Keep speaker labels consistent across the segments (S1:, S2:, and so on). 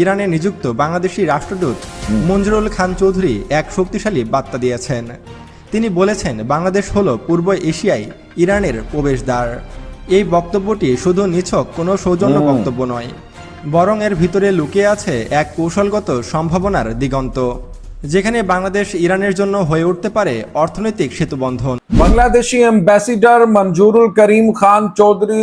S1: ইরানে নিযুক্ত বাংলাদেশি রাষ্ট্রদূত মঞ্জুরুল খান চৌধুরী এক শক্তিশালী বার্তা দিয়েছেন। তিনি বলেছেন বাংলাদেশ হল পূর্ব এশিয়ায় ইরানের প্রবেশদ্বার। এই বক্তব্যটি শুধু নিছক কোনো সৌজন্য বক্তব্য নয় বরং এর ভিতরে লুকিয়ে আছে এক কৌশলগত সম্ভাবনার দিগন্ত যেখানে বাংলাদেশ ইরানের জন্য হয়ে উঠতে পারে অর্থনৈতিক সেতুবন্ধন।
S2: বাংলাদেশি এম্বেসিডর মঞ্জুরুল করিম খান চৌধুরী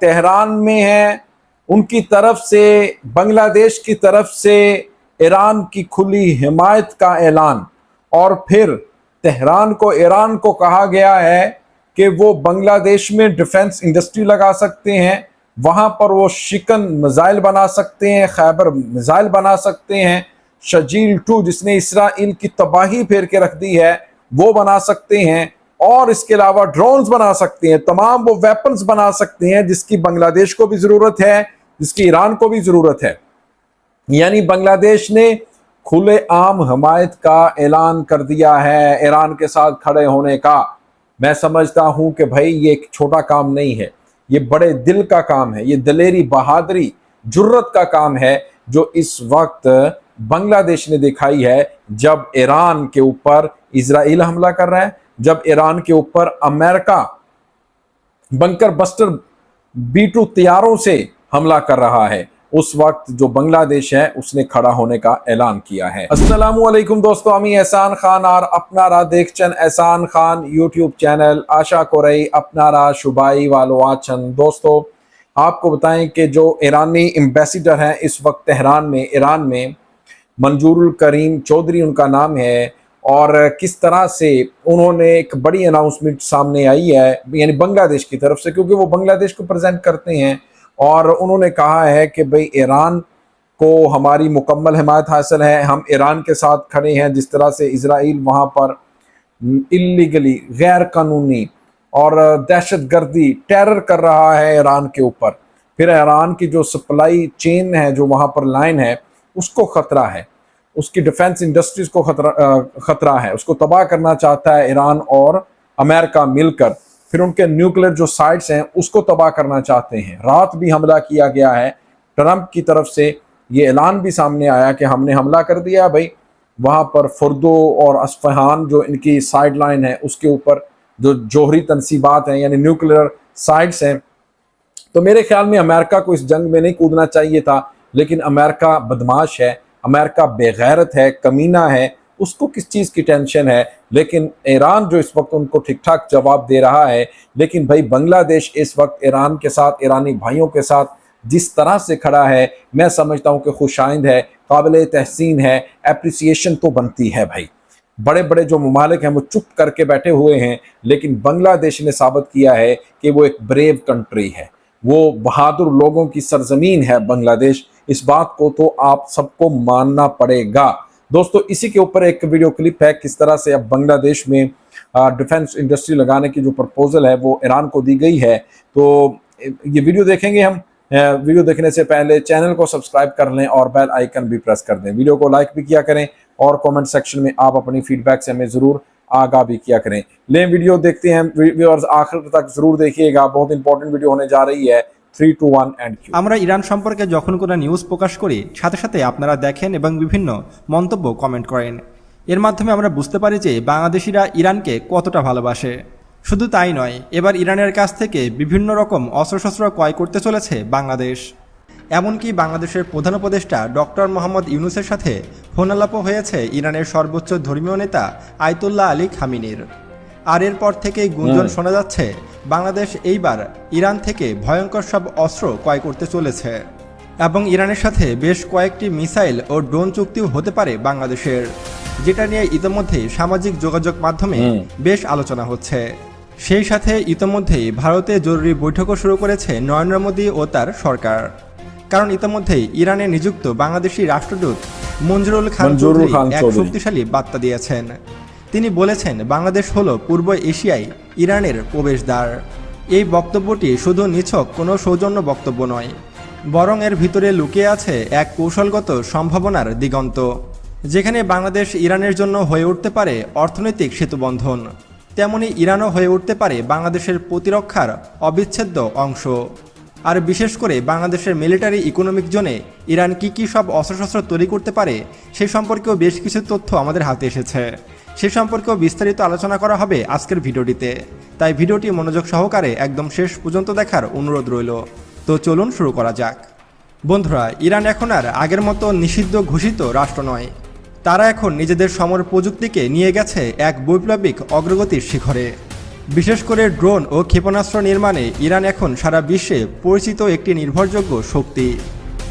S2: তেহরান মে হ্যাঁ ان کی طرف سے، بنگلہ دیش کی طرف سے ایران کی کھلی حمایت کا اعلان۔ اور پھر تہران کو، ایران کو کہا گیا ہے کہ وہ بنگلہ دیش میں ڈیفنس انڈسٹری لگا سکتے ہیں۔ وہاں پر وہ شکن میزائل بنا سکتے ہیں، خیبر میزائل بنا سکتے ہیں۔ شجیل ٹو، جس نے اسرائیل کی تباہی پھیر کے رکھ دی ہے، وہ بنا سکتے ہیں۔ اور اس کے علاوہ ڈرونز بنا سکتے ہیں۔ تمام وہ ویپنز بنا سکتے ہیں جس کی بنگلہ دیش کو بھی ضرورت ہے۔ جس کی ایران کو بھی ضرورت ہے۔ یعنی بنگلہ دیش نے کھلے عام حمایت کا اعلان کر دیا ہے ایران کے ساتھ کھڑے ہونے کا۔ میں سمجھتا ہوں کہ بھائی یہ ایک چھوٹا کام نہیں ہے۔ یہ بڑے دل کا کام ہے۔ یہ دلیری بہادری جرت کا کام ہے جو اس وقت بنگلہ دیش نے دکھائی ہے جب ایران کے اوپر اسرائیل حملہ کر رہا ہے، جب ایران کے اوپر امریکہ بنکر بسٹر بی ٹو تیاروں سے حملہ کر رہا ہے۔ اس وقت جو بنگلہ دیش ہے، اس نے کھڑا ہونے کا اعلان کیا ہے۔ السلام علیکم دوستو ہمیں احسان خان اور اپنا را دیکھ چن احسان خان یوٹیوب چینل آشا کوری اپنا را شبائی والو آچن دوستو، آپ کو بتائیں کہ جو ایرانی امبیسیڈر ہیں، اس وقت تہران میں، ایران میں منظور الکریم چودھری ان کا نام ہے۔ اور کس طرح سے انہوں نے ایک بڑی اناؤنسمنٹ سامنے آئی ہے یعنی بنگلہ دیش کی طرف سے، کیونکہ وہ بنگلہ دیش کو پریزنٹ کرتے ہیں۔ اور انہوں نے کہا ہے کہ بھئی ایران کو ہماری مکمل حمایت حاصل ہے، ہم ایران کے ساتھ کھڑے ہیں جس طرح سے اسرائیل وہاں پر اللیگلی غیر قانونی اور دہشت گردی ٹیرر کر رہا ہے ایران کے اوپر۔ پھر ایران کی جو سپلائی چین ہے، جو وہاں پر لائن ہے، اس کو خطرہ ہے۔ اس کی ڈیفنس انڈسٹریز کو خطرہ خطرہ ہے۔ اس کو تباہ کرنا چاہتا ہے ایران اور امریکہ مل کر۔ پھر ان کے نیوکلر جو سائٹس ہیں، اس کو تباہ کرنا چاہتے ہیں۔ رات بھی حملہ کیا گیا ہے۔ ٹرمپ کی طرف سے یہ اعلان بھی سامنے آیا کہ ہم نے حملہ کر دیا بھائی، وہاں پر فردو اور اسفہان جو ان کی سائڈ لائن ہے، اس کے اوپر جو جوہری تنصیبات ہیں یعنی نیوکلر سائٹس ہیں۔ تو میرے خیال میں امریکہ کو اس جنگ میں نہیں کودنا چاہیے تھا، لیکن امریکہ بدماش ہے۔ امریکہ بے غیرت ہے، کمینہ ہے۔ اس کو کس چیز کی ٹینشن ہے؟ لیکن ایران جو اس وقت ان کو ٹھیک ٹھاک جواب دے رہا ہے، لیکن بھائی بنگلہ دیش اس وقت ایران کے ساتھ، ایرانی بھائیوں کے ساتھ جس طرح سے کھڑا ہے، میں سمجھتا ہوں کہ خوش آئند ہے، قابل تحسین ہے اپریسیشن تو بنتی ہے بھائی۔ بڑے بڑے جو ممالک ہیں، وہ چپ کر کے بیٹھے ہوئے ہیں، لیکن بنگلہ دیش نے ثابت کیا ہے کہ وہ ایک بریو کنٹری ہے۔ وہ بہادر لوگوں کی سرزمین ہے بنگلہ دیش۔ اس بات کو تو آپ سب کو ماننا پڑے گا۔ دوستو، اسی کے اوپر ایک ویڈیو کلپ ہے، کس طرح سے اب بنگلہ دیش میں ڈیفنس انڈسٹری لگانے کی جو پرپوزل ہے، وہ ایران کو دی گئی ہے۔ تو، یہ ویڈیو دیکھیں گے ہم۔ ویڈیو دیکھنے سے پہلے چینل کو سبسکرائب کر لیں اور بیل آئیکن بھی پریس کر دیں۔ ویڈیو کو لائک بھی کیا کریں اور کومنٹ سیکشن میں آپ اپنی فیڈ بیک سے ہمیں ضرور آگاہ بھی کیا کریں۔ لیں ویڈیو، دیکھتے ہیں۔ ویورز آخر تک ضرور دیکھیے گا۔ بہت امپورٹنٹ ویڈیو ہونے جا رہی ہے۔ থ্রি টু ওয়ান অ্যান্ড
S1: আমরা ইরান সম্পর্কে যখন কোনো নিউজ প্রকাশ করি, সাথে সাথে আপনারা দেখেন এবং বিভিন্ন মন্তব্য কমেন্ট করেন। এর মাধ্যমে আমরা বুঝতে পারি যে বাংলাদেশিরা ইরানকে কতটা ভালোবাসে। শুধু তাই নয়, এবার ইরানের কাছ থেকে বিভিন্ন রকম অস্ত্রশস্ত্র ক্রয় করতে চলেছে বাংলাদেশ। এমনকি বাংলাদেশের প্রধান উপদেষ্টা ডক্টর মোহাম্মদ ইউনুসের সাথে ফোনালাপও হয়েছে ইরানের সর্বোচ্চ ধর্মীয় নেতা আয়তুল্লাহ আলী খামিনির। আর এরপর থেকেই গুঞ্জন শোনা যাচ্ছে বাংলাদেশ এইবার ইরান থেকে ভয়ঙ্কর সব অস্ত্র ক্রয় করতে চলেছে। এবং ইরানের সাথে বেশ কয়েকটি মিসাইল ও ড্রোন চুক্তিও হতে পারে বাংলাদেশের যেটা নিয়ে ইতোমধ্যেই সামাজিক যোগাযোগ মাধ্যমে বেশ আলোচনা হচ্ছে। সেই সাথে ইতোমধ্যেই ভারতে জরুরি বৈঠকও শুরু করেছে নরেন্দ্র মোদী ও তার সরকার। কারণ ইতোমধ্যেই ইরানে নিযুক্ত বাংলাদেশি রাষ্ট্রদূত মঞ্জুরুল খান এক শক্তিশালী বার্তা দিয়েছেন। তিনি বলেছেন, বাংলাদেশ হলো পূর্ব এশিয়ায় ইরানের প্রবেশদ্বার। এই বক্তব্যটি শুধু নিছক কোনো সৌজন্য বক্তব্য নয়, বরং এর ভিতরে লুকিয়ে আছে এক কৌশলগত সম্ভাবনার দিগন্ত, যেখানে বাংলাদেশ ইরানের জন্য হয়ে উঠতে পারে অর্থনৈতিক সেতুবন্ধন। তেমনি ইরানও হয়ে উঠতে পারে বাংলাদেশের প্রতিরক্ষার অবিচ্ছেদ্য অংশ। আর বিশেষ করে বাংলাদেশের মিলিটারি ইকোনমিক জোনে ইরান কি কি সব অস্ত্রশস্ত্র তৈরি করতে পারে, সে সম্পর্কেও বেশ কিছু তথ্য আমাদের হাতে এসেছে। সে সম্পর্কেও বিস্তারিত আলোচনা করা হবে আজকের ভিডিওটিতে। তাই ভিডিওটি মনোযোগ সহকারে একদম শেষ পর্যন্ত দেখার অনুরোধ রইল। তো চলুন শুরু করা যাক। বন্ধুরা, ইরান এখন আর আগের মতো নিষিদ্ধ ঘোষিত রাষ্ট্র নয়। তারা এখন নিজেদের সমর প্রযুক্তিকে নিয়ে গেছে এক বৈপ্লবিক অগ্রগতির শিখরে। বিশেষ করে ড্রোন ও ক্ষেপণাস্ত্র নির্মাণে ইরান এখন সারা বিশ্বে পরিচিত একটি নির্ভরযোগ্য শক্তি।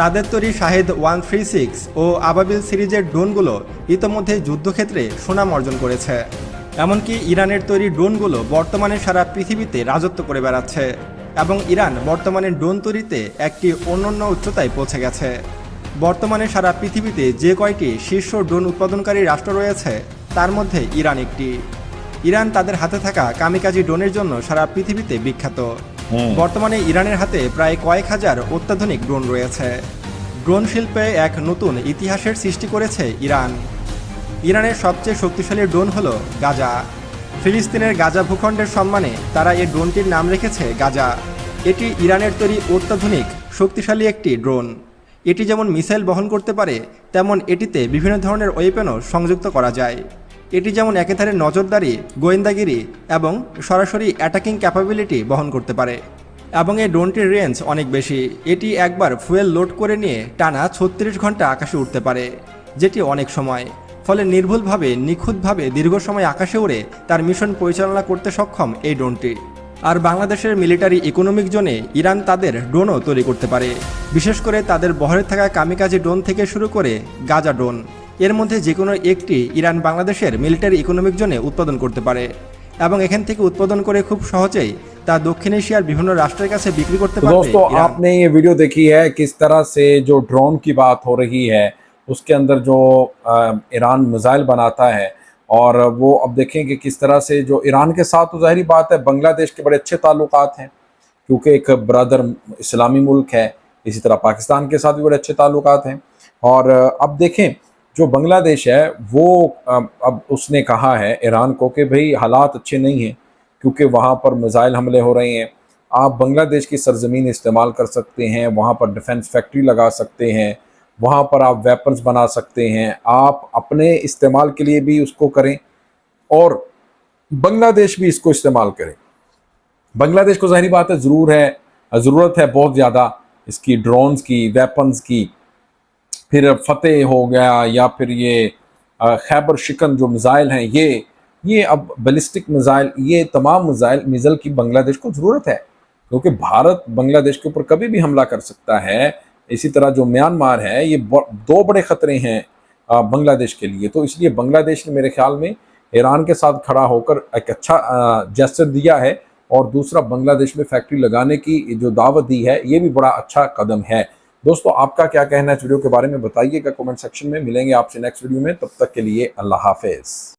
S1: তাদের তৈরি শাহেদ ওয়ান থ্রি সিক্স ও আবাবিল সিরিজের ড্রোনগুলো ইতোমধ্যে যুদ্ধক্ষেত্রে সুনাম অর্জন করেছে। এমনকি ইরানের তৈরি ড্রোনগুলো বর্তমানে সারা পৃথিবীতে রাজত্ব করে বেড়াচ্ছে এবং ইরান বর্তমানে ড্রোন তৈরিতে একটি অনন্য উচ্চতায় পৌঁছে গেছে। বর্তমানে সারা পৃথিবীতে যে কয়টি শীর্ষ ড্রোন উৎপাদনকারী রাষ্ট্র রয়েছে, তার মধ্যে ইরান একটি। ইরান তাদের হাতে থাকা কামিকাজি ড্রোনের জন্য সারা পৃথিবীতে বিখ্যাত। বর্তমানে ইরানের হাতে প্রায় কয়েক হাজার অত্যাধুনিক ড্রোন রয়েছে। ড্রোন শিল্পে এক নতুন ইতিহাসের সৃষ্টি করেছে ইরান। ইরানের সবচেয়ে শক্তিশালী ড্রোন হল গাজা। ফিলিস্তিনের গাজা ভূখণ্ডের সম্মানে তারা এই ড্রোনটির নাম রেখেছে গাজা। এটি ইরানের তৈরি অত্যাধুনিক, শক্তিশালী একটি ড্রোন। এটি যেমন মিসাইল বহন করতে পারে, তেমন এটিতে বিভিন্ন ধরনের ওয়েপেনও সংযুক্ত করা যায়। এটি যেমন একেধারে নজরদারি, গোয়েন্দাগিরি এবং সরাসরি অ্যাটাকিং ক্যাপাবিলিটি বহন করতে পারে। এবং এই ড্রোনটির রেঞ্জ অনেক বেশি। এটি একবার ফুয়েল লোড করে নিয়ে টানা ছত্রিশ ঘণ্টা আকাশে উঠতে পারে, যেটি অনেক সময়। ফলে নির্ভুলভাবে, নিখুঁতভাবে দীর্ঘ সময় আকাশে উড়ে তার মিশন পরিচালনা করতে সক্ষম এই ড্রোনটি। আর বাংলাদেশের মিলিটারি ইকোনমিক জোনে ইরান তাদের ড্রোনও তৈরি করতে পারে। বিশেষ করে তাদের বহরে থাকা কামিকাজি ড্রোন থেকে শুরু করে গাজা ড্রোন। এর মধ্যে যে কোনো একটি ইরান বাংলাদেশের মিলিটারি ইকোনমিক জোনে উৎপাদন করতে পারে এবং এখান থেকে উৎপাদন করে খুব সহজেই تا دکن ایشیا دوستو آپ
S2: نے یہ ویڈیو دیکھی ہے کس طرح سے جو ڈرون کی بات ہو رہی ہے اس کے اندر جو ایران میزائل بناتا ہے اور وہ اب دیکھیں کہ کس طرح سے جو ایران کے ساتھ تو ظاہری بات ہے بنگلہ دیش کے بڑے اچھے تعلقات ہیں کیونکہ ایک برادر اسلامی ملک ہے اسی طرح پاکستان کے ساتھ بھی بڑے اچھے تعلقات ہیں۔ اور اب دیکھیں جو بنگلہ دیش ہے، وہ، اب اس نے کہا ہے ایران کو کہ بھئی حالات اچھے نہیں ہیں، کیونکہ وہاں پر میزائل حملے ہو رہے ہیں۔ آپ بنگلہ دیش کی سرزمین استعمال کر سکتے ہیں، وہاں پر ڈیفنس فیکٹری لگا سکتے ہیں، وہاں پر آپ ویپنز بنا سکتے ہیں۔ آپ اپنے استعمال کے لیے بھی اس کو کریں اور بنگلہ دیش بھی اس کو استعمال کریں بنگلہ دیش کو ظاہری بات ہے، ضرور ہے، ضرورت ہے بہت زیادہ اس کی ڈرونز کی، ویپنز کی۔ پھر فتح ہو گیا یا پھر یہ خیبر شکن جو میزائل ہیں، یہ یہ اب بلسٹک میزائل، یہ تمام میزائل، میزل کی بنگلہ دیش کو ضرورت ہے۔ کیونکہ بھارت بنگلہ دیش کے اوپر کبھی بھی حملہ کر سکتا ہے۔ اسی طرح جو میانمار ہے، یہ دو بڑے خطرے ہیں بنگلہ دیش کے لیے۔ تو اس لیے بنگلہ دیش نے میرے خیال میں ایران کے ساتھ کھڑا ہو کر ایک اچھا جیسر دیا ہے۔ اور دوسرا، بنگلہ دیش میں فیکٹری لگانے کی جو دعوت دی ہے، یہ بھی بڑا اچھا قدم ہے۔ دوستو، آپ کا کیا کہنا ہے اس ویڈیو کے بارے میں؟ بتائیے گا کومنٹ سیکشن میں۔ ملیں گے آپ سے نیکسٹ ویڈیو میں۔ تب تک کے لیے اللہ حافظ۔